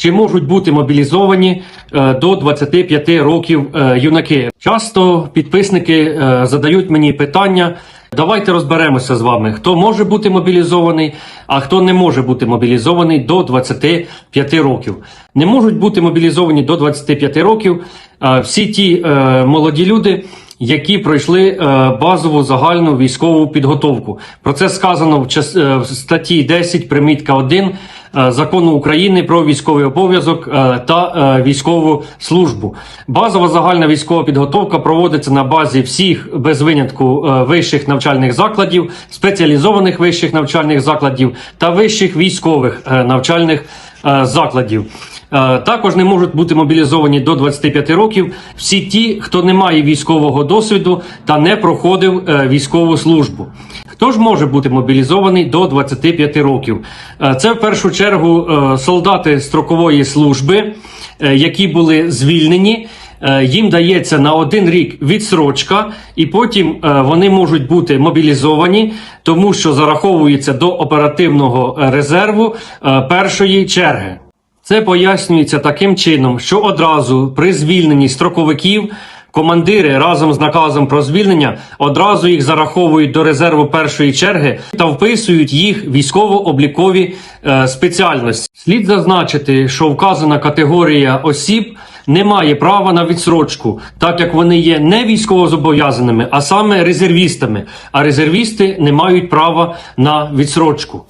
Чи можуть бути мобілізовані е, до 25 років е, юнаки? Часто підписники е, задають мені питання. Давайте розберемося з вами, хто може бути мобілізований, а хто не може бути мобілізований до 25 років. Не можуть бути мобілізовані до 25 років всі ті е, молоді люди, які пройшли базову загальну військову підготовку. Про це сказано в, статті 10, примітка 1 е, закону України про військовий обов'язок е, та е, військову службу. Базова загальна військова підготовка проводиться на базі всіх без винятку е, вищих навчальних закладів, спеціалізованих вищих навчальних закладів та вищих військових е, навчальних е, закладів. Е, Також не можуть бути мобілізовані до 25 років всі ті, хто не має військового досвіду та не проходив е, військову службу. Хто ж може бути мобілізований до 25 років? Е, Це в першу чергу е, солдати строкової служби, е, які були звільнені. Їм дається на один рік відсрочка, і потім вони можуть бути мобілізовані, тому що зараховуються до оперативного резерву першої черги. Це пояснюється таким чином, що одразу при звільненні строковиків командири разом з наказом про звільнення одразу їх зараховують до резерву першої черги та вписують їх військово-облікові е, спеціальності. Слід зазначити, що вказана категорія осіб не має права на відсрочку, так як вони є не військовозобов'язаними, а саме резервістами. А резервісти не мають права на відсрочку.